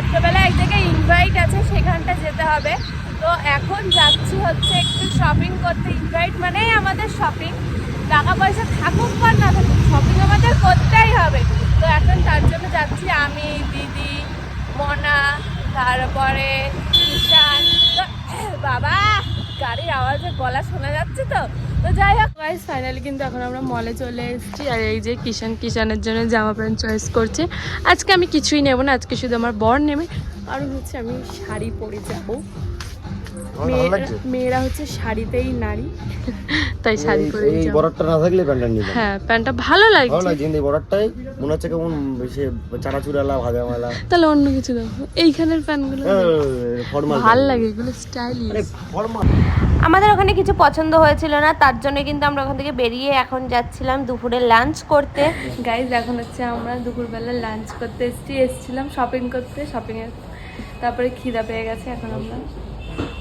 রাত্রেবেলা এক জায়গায় ইনভাইট আছে, সেখানটা যেতে হবে। তো এখন যাচ্ছি হচ্ছে একটু শপিং করতে। ইনভাইট মানেই আমাদের শপিং টাকা পয়সা থাকুক বা না থাকুক শপিং আমাদের করতেই হবে। তো এখন তার জন্য যাচ্ছি আমি, দিদি, মনা, তারপরে ঈশান তো বাবা গাড়ির আওয়াজে গলা শোনা যাচ্ছে তো? তো যাই হোক। গাইস ফাইনালি কিন্তু এখন আমরা মলে চলে এসেছি। আর এই যে কিষান কিষানের জন্য জামা প্যান্ট চয়েস করছে। আজকে আমি কিছুই নেব না, আজকে শুধু আমার বর নেবে। আর হচ্ছে আমি শাড়ি পরে যাব। মেয়েরা- মেয়েরা হচ্ছে শাড়িতেই নারী। তাই শাড়ি পরে এই বর্ডারটা না থাকলে প্যান্টটা নিলাম হ্যাঁ প্যান্টটা ভালো ভালো লাগছে লাগছে এই বর্ডারটাই মনে হচ্ছে কেমন সে চানাচুরালা ভাজামালা। তাহলে অন্য কিছু দেখো এইখানের প্যান্টগুলো ফর্মাল ভালো লাগে এগুলো স্টাইলিশ আরে ফর্মাল আমাদের ওখানে কিছু পছন্দ হয়েছিল না তার জন্য কিন্তু আমরা ওখান থেকে বেরিয়ে এখন যাচ্ছিলাম দুপুরে লাঞ্চ করতে। গাইজ এখন হচ্ছে আমরা দুপুরবেলা লাঞ্চ করতে এসেছি এসেছিলাম শপিং করতে শপিংয়ে তারপরে খিদা পেয়ে গেছে এখন আমরা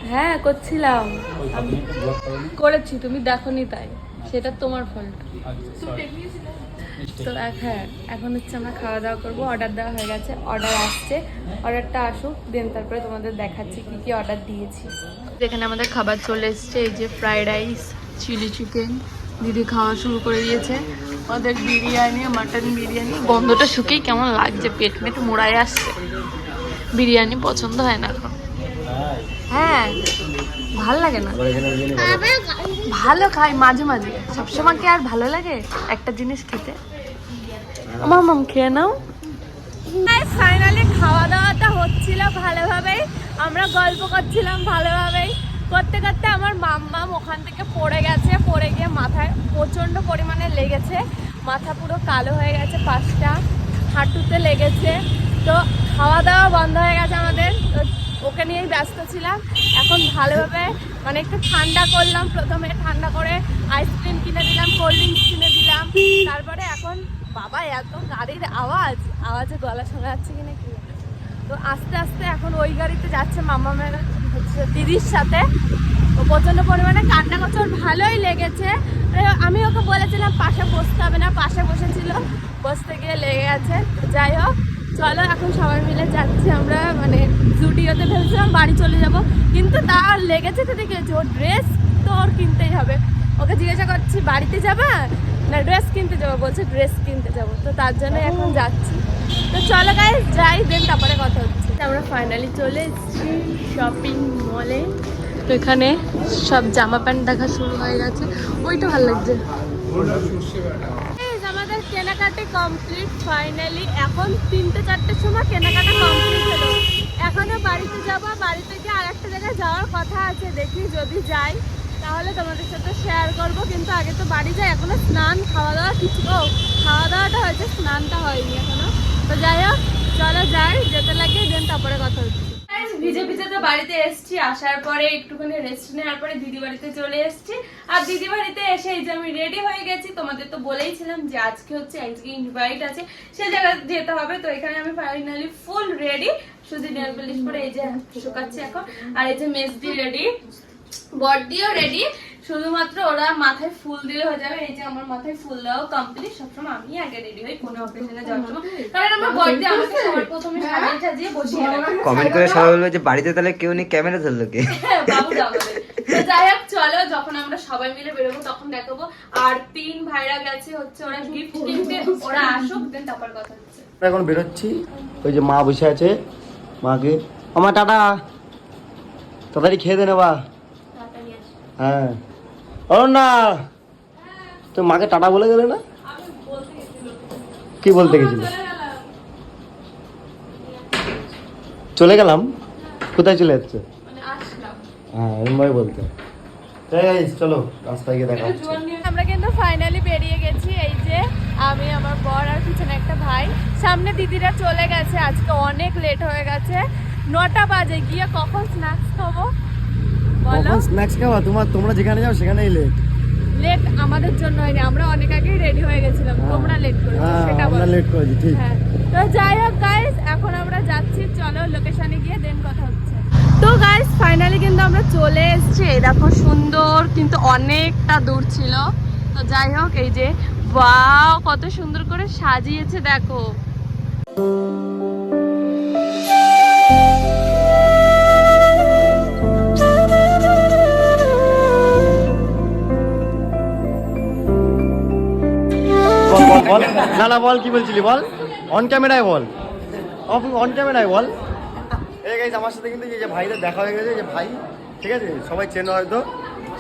হ্যাঁ করছিলাম। আমি করেছি তুমি দেখোনি তাই। সেটা তোমার ফল্ট তো এক- হ্যাঁ এখন হচ্ছে আমরা খাওয়া দাওয়া করব। অর্ডার দেওয়া হয়ে গেছে অর্ডার আসছে। অর্ডারটা আসুক দেন তারপরে তোমাদের দেখাচ্ছি কি কি অর্ডার দিয়েছি। যেখানে আমাদের খাবার চলে এসছে এই যে ফ্রাইড রাইস চিলি চিকেন দিদি খাওয়া শুরু করে দিয়েছে। ওদের বিরিয়ানি মাটন বিরিয়ানি। গন্ধটা শুকেই কেমন লাগছে পেট মেট মোড়ায় আসছে। বিরিয়ানি পছন্দ হয় না এখন। হ্যাঁ ভালো লাগে না। ভালো খাই মাঝে মাঝে। সবসময় কি আর ভালো লাগে? একটা জিনিস খেতে। আমার মাম খেয়ে নাও। ফাইনালি খাওয়া দাওয়াটা হচ্ছিল ভালোভাবেই। আমরা গল্প করছিলাম ভালোভাবেই। করতে করতে আমার মাম্মাম ওখান থেকে পড়ে গেছে। পড়ে গিয়ে মাথায় প্রচণ্ড পরিমাণে লেগেছে। মাথা পুরো কালো হয়ে গেছে পাঁচটা হাঁটুতে লেগেছে। তো খাওয়া দাওয়া বন্ধ হয়ে গেছে আমাদের। তো ওকে নিয়েই ব্যস্ত ছিলাম। এখন ভালোভাবে মানে একটু ঠান্ডা করলাম। প্রথমে ঠান্ডা করে আইসক্রিম কিনে দিলাম কোল্ড ড্রিঙ্কস কিনে দিলাম। তারপরে এখন বাবা, এত গাড়ির আওয়াজ। আওয়াজে গলা শোনা যাচ্ছে কিনা কি তো আস্তে আস্তে এখন ওই গাড়িতে যাচ্ছে মামামের হচ্ছে দিদির সাথে। ও প্রচণ্ড পরিমাণে কান্না করছে, ওর ভালোই লেগেছে। আমি ওকে বলেছিলাম, পাশে বসতে হবে না, পাশে বসেছিল। বসতে গিয়ে লেগে গেছে। যাই হোক চলো এখন সবাই মিলে যাচ্ছি আমরা মানে জুডিওতে ভেবেছিলাম বাড়ি চলে যাব। কিন্তু তার লেগেছে তো দেখেছি ওর ড্রেস তো ওর কিনতেই হবে। ওকে জিজ্ঞাসা করছি বাড়িতে যাবা? না ড্রেস কিনতে যাব। বলছে ড্রেস কিনতে যাব। তো তার জন্য এখন যাচ্ছি। তো চলো গাই যাই দেন তারপরে কথা হচ্ছে। আমরা ফাইনালি চলে এসেছি শপিং মলে তো এখানে সব জামা প্যান্ট দেখা শুরু হয়ে গেছে। ওইটা ভালো লাগছে। কেনাকাটি কমপ্লিট ফাইনালি এখন তিনটে চারটের সময় কেনাকাটা কমপ্লিট হলো। এখনও বাড়িতে যাব বাড়িতে গিয়ে আর একটা জায়গায় যাওয়ার কথা আছে, দেখি যদি যাই, তাহলে তোমাদের সাথে শেয়ার করব। কিন্তু আগে তো বাড়ি যাই, এখনও স্নান খাওয়া দাওয়া কিছু খাওয়া দাওয়াটা হয়েছে, স্নানটা হয়নি এখনও। তো যাই হোক, চলো যাই, যেতে লাগে, দেন তারপরে কথা হচ্ছে। ভিজে ভিজে তো বাড়িতে এসছি, আসার পরে একটুখানি রেস্ট নেওয়ার পরে দিদি বাড়িতে চলে এসছি। আর দিদি বাড়িতে এসে এই যে আমি রেডি হয়ে গেছি, তোমাদের তো বলেইছিলাম যে আজকে হচ্ছে আজকে ইনভাইট আছে, সে জায়গায় যেতে হবে, তো এখানে আমি ফাইনালি ফুল রেডি শুধু নেল পলিশ করে এই যে শুকাচ্ছি এখন, আর এই যে মেসদি রেডি বডিও রেডি শুধুমাত্র ওরা মাথায় ফুল দিলে হয়ে যাবে। এই যে আমার মাথায় ফুল দেওয়া কমপ্লিট সবসময় আমি আগে রেডি হই কোনো অকেশনে যাওয়ার সময় কারণ আমার বডি আমাকে সবার প্রথমে সাজিয়ে সাজিয়ে বসিয়ে রাখে। কমেন্ট করে সবাই বলবে যে বাড়িতে তাহলে কেউ নেই ক্যামেরা ধরলো কে? হ্যাঁ, বাবু তো যাই হোক চলো যখন আমরা সবাই মিলে বেরোবো তখন দেখাবো। আর তিন ভাইরা গেছে হচ্ছে ওরা গিফট কিনতে। ওরা আসুক দেন তারপর কথা হচ্ছে। এখন বেরোচ্ছি। ওই যে মা বসে আছে। মাকে আমার টাটা। তাড়াতাড়ি খেয়ে দে নেবা হ্যাঁ। না তো মাকে টাটা বলে গেলে না? কি বলতে গেছিল? চলে গেলাম। কোথায় চলে যাচ্ছে? হ্যাঁ এরমভাবে বলতে চলো, রাস্তায় গিয়ে দেখা আমরা কিন্তু ফাইনালি বেরিয়ে গেছি, এই যে আমি, আমার বর আর পিছনে একটা ভাই। সামনে দিদিরা চলে গেছে, আজকে অনেক লেট হয়ে গেছে। নটা বাজে, গিয়ে কখন স্ন্যাক্স খাব? বলো। কখন স্ন্যাক্স খাওয়া তোমার তোমরা যেখানে যাও সেখানেই লেট লেট আমাদের জন্য হয়নি আমরা অনেক আগেই রেডি হয়ে গেছিলাম তোমরা লেট করেছ হ্যাঁ সেটা আমরা বলো। লেট করেছি ঠিক। হ্যাঁ তো যাই হোক গাইস এখন আমরা যাচ্ছি চলো লোকেশনে গিয়ে দেন কথা হচ্ছে। তো গাইস ফাইনালি কিন্তু আমরা চলে এসেছি দেখো সুন্দর কিন্তু অনেকটা দূর ছিল। তো যাই হোক এই যে ওয়াও কত সুন্দর করে সাজিয়েছে দেখো। না না বল কি বলছিলি বল। অন ক্যামেরায় বল। অন ক্যামেরায় বল। এই গাইজ আমার সাথে কিন্তু এই যে ভাইদের দেখা হয়ে গেছে যে ভাই ঠিক আছে? সবাই চেনো হয়তো।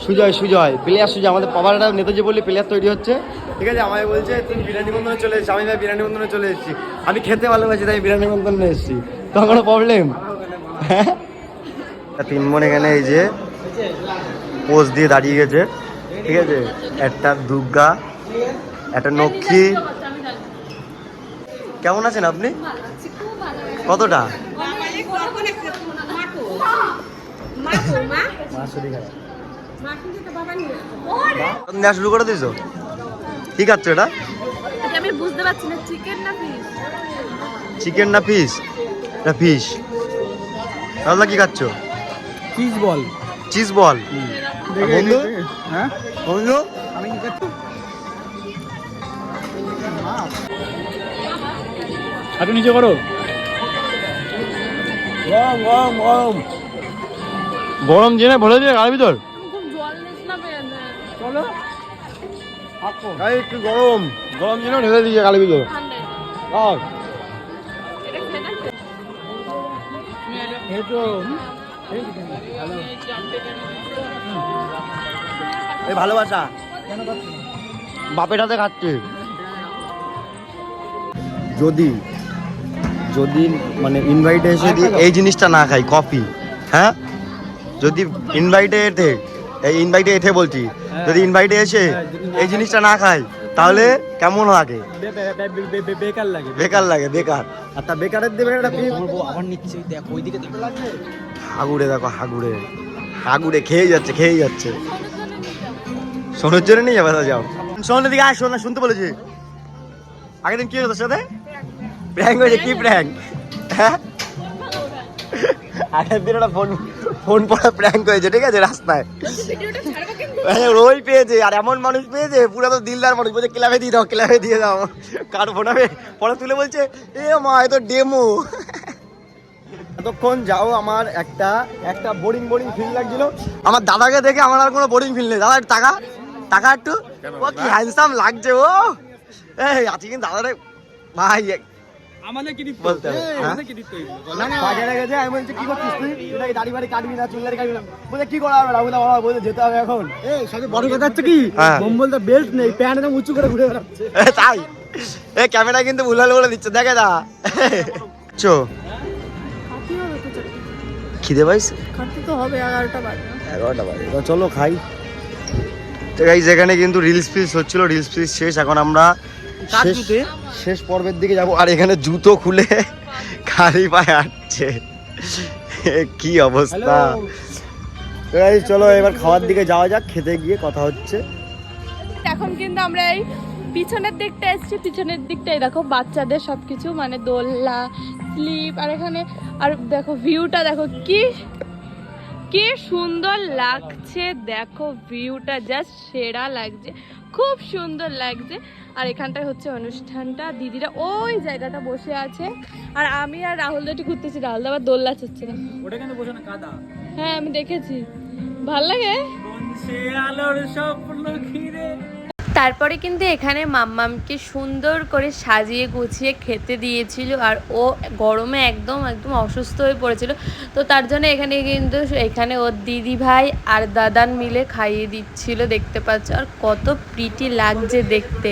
সুজয় সুজয় প্লেয়ার সুজয় আমাদের পাওয়ারটা নেতাজি বললি প্লেয়ার তৈরি হচ্ছে। ঠিক আছে আমায় বলছে তুমি বিরিয়ানি বন্ধনে চলে এসেছি। আমি ভাই বিরিয়ানি বন্ধনে চলে এসেছি। আমি খেতে ভালোবাসি তাই বিরিয়ানি বন্ধনে এসেছি। তোমার কোনো প্রবলেম হ্যাঁ? তিন বোন এখানে এই যে পোজ দিয়ে দাঁড়িয়ে গেছে। ঠিক আছে? একটা দুর্গা একটা নক্ষী কেমন আছেন আপনি? কতটা? নেওয়া শুরু করে দিয়েছ কি খাচ্ছ এটা? আমি বুঝতে পারছি না চিকেন না ফিশ চিকেন না ফিশ না ফিশ তাহলে কি খাচ্ছ? চিজ বল চিজ বল বন্ধু? হ্যাঁ? বন্ধু? আমি কি করছি হাঁটু নিচে করো। গরম গরম গরম। গরম জেনে বলে দিয়ে গাড়ির ভিতর। গাড়ি একটু গরম। গরম জেনে ঢেলে দিয়েছে গাড়ির ভিতর। এই ভালোবাসা। বাপের হাতে খাচ্ছে। যদি যদি মানে ইনভাইটে এসে যদি এই জিনিসটা না খাই কফি হ্যাঁ? যদি ইনভাইটে এতে এই ইনভাইটে এতে বলছি যদি ইনভাইটে এসে এই জিনিসটা না খাই তাহলে কেমন লাগে? বেকার লাগে। বেকার লাগে বেকার। আর তা বেকারের দেবে একটা আবার নিচ্ছি দেখ ওইদিকে হাগুড়ে দেখো হাগুড়ে। হাগুড়ে খেয়ে যাচ্ছে খেয়ে যাচ্ছে। শোনার জন্য নিয়ে যাবে যাও। শোনের দিকে আয় শোন না শুনতে বলেছি। আগের দিন কি হলো তোর সাথে? প্র্যাঙ্ক হয়েছে কি প্র্যাঙ্ক হ্যাঁ? আগের দিন ওটা ফোন ফোন পড়া প্র্যাঙ্ক হয়েছে ঠিক আছে রাস্তায়। ওই পেয়েছে আর এমন মানুষ পেয়েছে পুরো তো দিলদার মানুষ বলছে ক্লাবে দিয়ে দাও ক্লাবে দিয়ে দাও। কার ফোন হবে পরে তুলে বলছে এ মা এ তো ডেমো এতক্ষণ যাও আমার একটা একটা বোরিং বোরিং ফিল লাগছিল। আমার দাদাকে দেখে আমার আর কোনো বোরিং ফিল নেই। দাদা টাকা টাকা একটু। ও কি হ্যান্ডসাম লাগছে ও। এই আছে কিন্তু দাদারে ভাই আমাদের দিতে বলতে হবে, হ্যাঁ? আমাদের কি দিতে বাজারে গেছে আমি বলছি কি করছিস তুই? তুই দাড়ি বাড়ি কাটবি না চুল দাড়ি কাটবি না। বলছে কি করা হবে? রাহুল বাবা বলছে যেতে হবে এখন। এই সবচেয়ে বড় কথা হচ্ছে কি? হ্যাঁ। মম্বলটা বেল্ট নেই প্যান্ট একদম উঁচু করে ঘুরে বেড়াচ্ছে। তাই? এ ক্যামেরা কিন্তু ভুলাল বলে দিচ্ছে দেখে দা চো। খিদে পাইছে? খাটতে তো হবে এগারোটা বাজে। এগারোটা বাজে চলো খাই। তো গাইজ এখানে কিন্তু রিলস ফিলস হচ্ছিল রিলস ফিলস শেষ। এখন আমরা শেষ- শেষ পর্বের দিকে যাব আর এখানে জুতো খুলে খালি পায়ে হাঁটছে। কি অবস্থা? চলো এবার খাওয়ার দিকে যাওয়া যাক খেতে গিয়ে কথা হচ্ছে। এখন কিন্তু আমরা এই পিছনের দিকটা এসেছি পিছনের দিকটাই দেখো বাচ্চাদের সবকিছু মানে দোলনা স্লিপ আর এখানে আর দেখো ভিউটা দেখো কি কি সুন্দর লাগছে দেখো ভিউটা জাস্ট সেরা লাগছে খুব সুন্দর লাগছে। আর এখানটায় হচ্ছে অনুষ্ঠানটা। দিদিরা ওই জায়গাটা বসে আছে। আর আমি আর রাহুল দাটি ঘুরতেছি। রাহুল দা আবার দোল্লা চড়ছে না ওটা কিন্তু বসে না? কাদা। হ্যাঁ আমি দেখেছি। ভালো লাগে? আলোর স্বপ্ন ঘিরে। তারপরে কিন্তু এখানে মাম্মামকে সুন্দর করে সাজিয়ে গুছিয়ে খেতে দিয়েছিল আর ও গরমে একদম একদম অসুস্থ হয়ে পড়েছিল। তো তার জন্য এখানে কিন্তু এখানে ওর দিদি ভাই আর দাদান মিলে খাইয়ে দিচ্ছিল দেখতে পাচ্ছ। আর কত প্রিটি লাগছে দেখতে।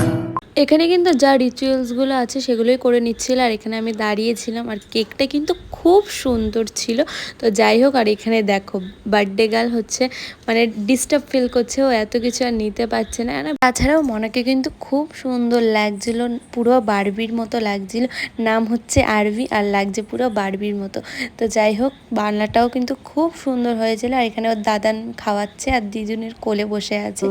এখানে কিন্তু যা রিচুয়ালসগুলো আছে সেগুলোই করে নিচ্ছিল, আর এখানে আমি দাঁড়িয়েছিলাম, আর কেকটা কিন্তু খুব সুন্দর ছিল। তো যাই হোক, আর এখানে দেখো বার্থডে গার্ল হচ্ছে মানে ডিস্টার্ব ফিল করছে, ও এত কিছু আর নিতে পারছে না। তাছাড়াও মনাকে কিন্তু খুব সুন্দর লাগছিল, পুরো বারবির মতো লাগছিল, নাম হচ্ছে আরবি আর লাগছে পুরো বারবির মতো। তো যাই হোক, বাংলাটাও কিন্তু খুব সুন্দর হয়েছিল, আর এখানে ওর দাদান খাওয়াচ্ছে, আর দুজনের কোলে বসে আছে।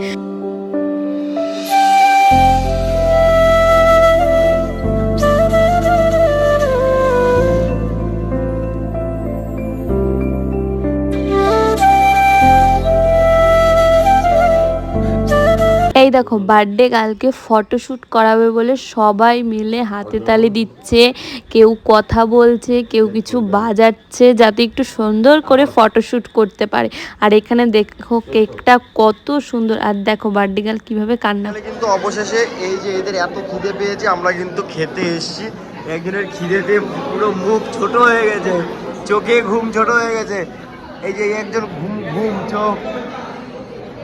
দেখো বার্থডে গার্লকে ফটোশ্যুট করাবে বলে সবাই মিলে হাতে তালি দিচ্ছে, কেউ কথা বলছে, কেউ কিছু বাজাচ্ছে, যাতে একটু সুন্দর করে ফটোশ্যুট করতে পারে। আর এখানে দেখো কেকটা কত সুন্দর। আর দেখো বার্থডে গার্ল কীভাবে কান্না কিন্তু অবশেষে এই যে এদের এত খিদে পেয়েছে, আমরা কিন্তু খেতে এসেছি। একজনের খিদেতে পুরো মুখ ছোট হয়ে গেছে, চোখে ঘুম ছোট হয়ে গেছে। এই যে একজন ঘুম ঘুম, চোখ।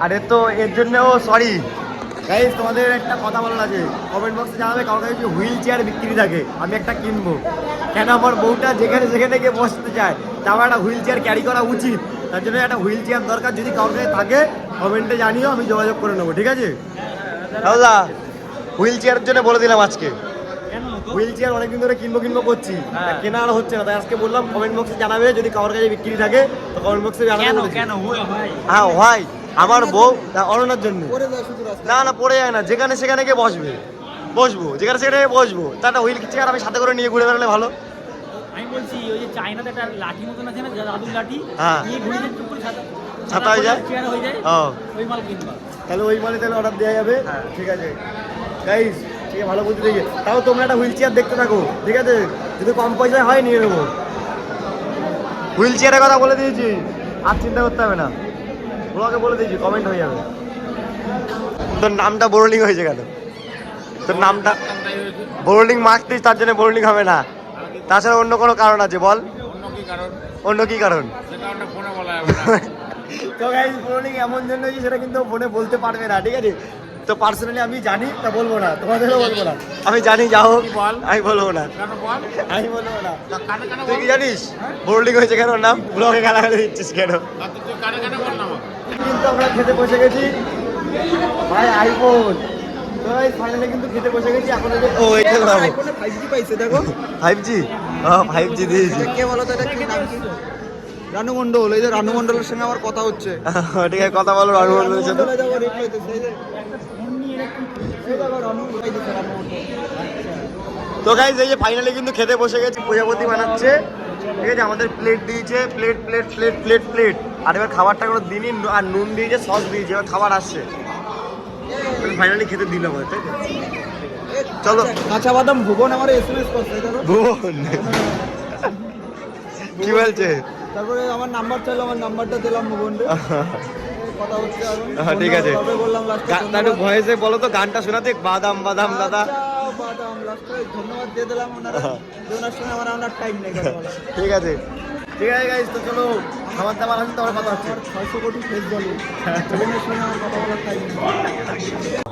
আরে তো এর জন্যও সরি গাইজ তোমাদের একটা কথা বলার আছে। কমেন্ট বক্সে জানাবে কাউকে যদি হুইল চেয়ার বিক্রি থাকে আমি একটা কিনবো। কেন? আমার বউটা যেখানে সেখানে গিয়ে বসতে চায়। তা আমার একটা হুইল চেয়ার ক্যারি করা উচিত। তার জন্য একটা হুইল চেয়ার দরকার যদি কাউকে থাকে কমেন্টে জানিও আমি যোগাযোগ করে নেব ঠিক আছে? দাদা হুইল চেয়ারের জন্য বলে দিলাম আজকে। হুইল চেয়ার অনেকদিন ধরে কিনবো কিনবো করছি। কেনা আর হচ্ছে না তাই আজকে বললাম কমেন্ট বক্সে জানাবে যদি কারোর কাছে বিক্রি থাকে তো কমেন্ট বক্সে জানাবে কেন কেন? হুয়ে হ্যাঁ। ভাই আমার বউ অরুণার জন্য। না না পড়ে যায় না যেখানে সেখানে গিয়ে বসবে। বসবো যেখানে সেখানে গিয়ে বসবো। তাটা হুইল চেয়ার আমি সাথে করে নিয়ে ঘুরে বেড়ালে ভালো। আমি বলছি ওই যে চাইনাতে একটা লাঠি মতন আছে না জাদুর লাঠি হ্যাঁ। ছাতা হয়ে যায়? হয়ে ও ওই মাল কিনবা। তাহলে ওই মানে তাহলে অর্ডার দেওয়া যাবে? ঠিক আছে। গাইস ঠিক আছে ভালো বুদ্ধি দেখে। তাও তোমরা একটা হুইল চেয়ার দেখতে থাকো ঠিক আছে? যদি কম পয়সায় হয় নিয়ে নেব। হুইল চেয়ারের কথা বলে দিয়েছি আর চিন্তা করতে হবে না। ওনাকে বলে দিয়েছি কমেন্ট হয়ে যাবে। তোর নামটা বোরলিং হয়েছে কেন? তোর নামটা বোরলিং মারতিস তার জন্য বোরলিং হবে না। তাছাড়া অন্য কোনো কারণ আছে বল। অন্য কি কারণ? তো গাইস বোরলিং এমন জন্য হয়েছে সেটা কিন্তু ফোনে বলতে পারবে না ঠিক আছে? তো পার্সোনালি আমি জানি তা বলব না তোমাদেরও বলব না। আমি জানি যা হোক আমি বলব না। আমি বলব না। তুই কি জানিস? বোর্ডিং হয়েছে কেন? নাম? ব্লগে গালাগালি দিচ্ছিস কেন? কিন্তু আমরা খেতে বসে গেছি। ভাই আইফোন তো ফাইনালি কিন্তু খেতে বসে গেছি। এখন ও এটা ফাইভ জি পাইছে দেখো। ফাইভ জি ফাইভ জি দিয়েছি। কে বলো তো এটা কি নাম কি? রানু মন্ডল এই যে রানু মন্ডলের সঙ্গে আমার কথা হচ্ছে। ঠিক আছে কথা বলো রানু মন্ডলের সাথে তো গাইজ এই যে ফাইনালি কিন্তু খেতে বসে গেছি। প্রজাপতি বানাচ্ছে। ঠিক আছে আমাদের প্লেট দিয়েছে। Plate plate plate plate plate আর এবার খাবারটা কোনো দিনই আর নুন দিয়েছে সস দিয়েছে এবার খাবার আসছে। ফাইনালি খেতে দিল আমাদের তাই চলো। কাঁচা বাদাম ভুবন আমার এসএমএস করছে দেখো বোন কি বলছে? তারপরে আমার নাম্বার চাইলো আমার নাম্বারটা দিলাম হ্যাঁ, ঠিক আছে। একটু ভয়েসে বলো তো গানটা শোনাতে বাদাম বাদাম দাদা। বাদাম লাস্টে ধন্যবাদ দিয়ে দিলাম ওনারা। ওনার সঙ্গে আমার টাইম নেই ঠিক আছে। ঠিক আছে গাইজ তো চলো খাবার দাবার আছে তোমার কথা হচ্ছে। ছয়শো কোটি ফেস বলো আমার কথা বলার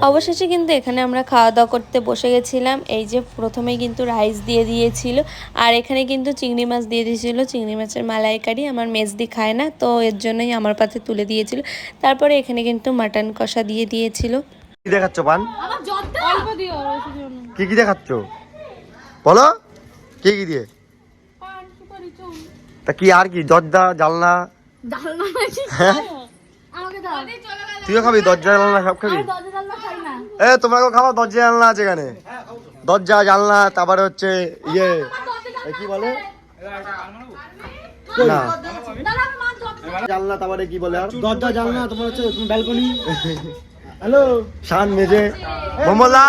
অবশেষে কিন্তু এখানে আমরা খাওয়া দাওয়া করতে বসে গেছিলাম। এই যে প্রথমে কিন্তু রাইস দিয়ে দিয়েছিল আর এখানে কিন্তু চিংড়ি মাছ দিয়ে দিয়েছিল। চিংড়ি মাছের মালাইকারি আমার মেজদি খায় না তো এর জন্যই আমার পাতে তুলে দিয়েছিল। তারপরে এখানে কিন্তু মাটন কষা দিয়ে দিয়েছিল। কি দেখাচ্ছ পান? কি কি দেখাচ্ছ? বলো কি কি দিয়ে? তা কি আর কি দরজা জানলা হ্যাঁ? তুইও খাবি দরজা জানলা সব খাবি? এ তোমরা কেউ খাওয়া দরজা জানলা আছে এখানে। দরজা জানলা তারপরে হচ্ছে ইয়ে এ কি বলে? না। জানলা তারপরে কি বলে আর? দরজা জানলা তোমার হচ্ছে ব্যালকনি। হ্যালো? শান মেজে মোমলা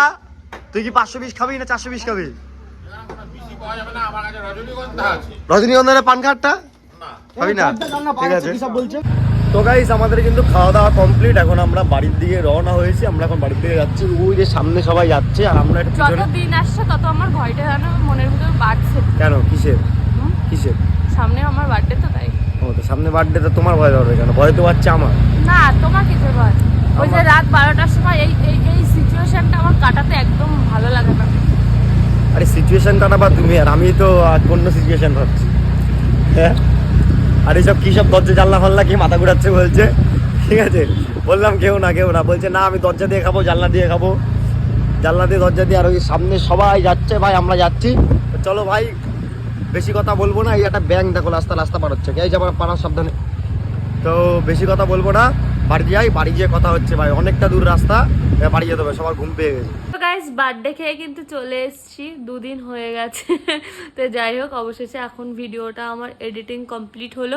তুই কি পাঁচশো বিশ খাবি না চারশো বিশ খাবি? রজনীগন্ধার পান কার্ডটা না? ঠিক আছে। তো গাইস আমাদের কিন্তু খাওয়া দাওয়া কমপ্লিট এখন আমরা বাড়ির দিকে রওনা হয়েছি। আমরা এখন বাড়ির দিকে যাচ্ছি। ওই যে সামনে সবাই যাচ্ছে আর আমরা একটু যত দিন আসছে তত আমার ভয়টা যেন মনের ভিতর বাড়ছে। কেন? কিসের? কিসের? সামনে আমার বার্থডে তো তাই। ও তো সামনে বার্থডে তো তোমার ভয় ধরবে কেন? ভয় তো পাচ্ছে আমার। না তোমার কিসের ভয়? ওই যে রাত বারোটার সময় এই এই এই সিচুয়েশনটা আমার কাটাতে একদম ভালো লাগে না। আরে সিচুয়েশন কাটাবা তুমি আর আমি তো অন্য সিচুয়েশন ভাবছি। হ্যাঁ? আর এইসব কী সব দরজা জানলা ফাল্লা কি মাথা ঘুরাচ্ছে বলছে? ঠিক আছে? বললাম কেউ না কেউ না। বলছে, না, আমি দরজা দিয়ে খাব, জানলা দিয়ে খাব। জানলা দিয়ে, দরজা দিয়ে, আর ওই সামনে সবাই যাচ্ছে, ভাই, আমরা যাচ্ছি। চলো ভাই, বেশি কথা বলব না। এই একটা ব্যাংক দেখো, রাস্তা রাস্তা পার হচ্ছে। এই যাবার পাড়ার সাবধানে। তো বেশি কথা বলব না। বাড়ি যাই, বাড়ি গিয়ে কথা হচ্ছে ভাই। অনেকটা দূর রাস্তা। বাড়ি যেতে হবে, সবার ঘুম পেয়ে গেছে। গাইস বার্থডে খেয়ে কিন্তু চলে এসছি। দুদিন হয়ে গেছে। তো যাই হোক, অবশেষে এখন ভিডিওটা আমার এডিটিং কমপ্লিট হলো।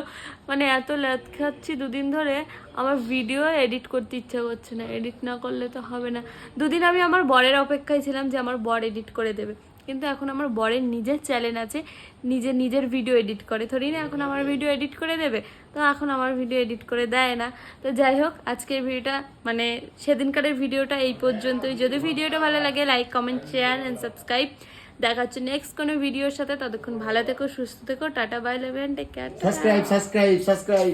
মানে এত ল্যাদ খাচ্ছি দুদিন ধরে। আমার ভিডিও এডিট করতে ইচ্ছা করছে না। এডিট না করলে তো হবে না। দুদিন আমি আমার বরের অপেক্ষায় ছিলাম যে আমার বর এডিট করে দেবে। কিন্তু এখন আমার বরের নিজের চ্যানেল আছে নিজে নিজের ভিডিও এডিট করে। থরি না, এখন আমার ভিডিও এডিট করে দেবে, তো এখন আমার ভিডিও এডিট করে দেয় না। তো যাই হোক, আজকের ভিডিওটা মানে সেদিনকারের ভিডিওটা এই পর্যন্তই। যদি ভিডিওটা ভালো লাগে like comment share and subscribe দেখা হচ্ছে নেক্সট কোনো ভিডিওর সাথে। ততক্ষণ ভালো থেকো, সুস্থ থেকো। Tata bye লেভেন take care subscribe subscribe subscribe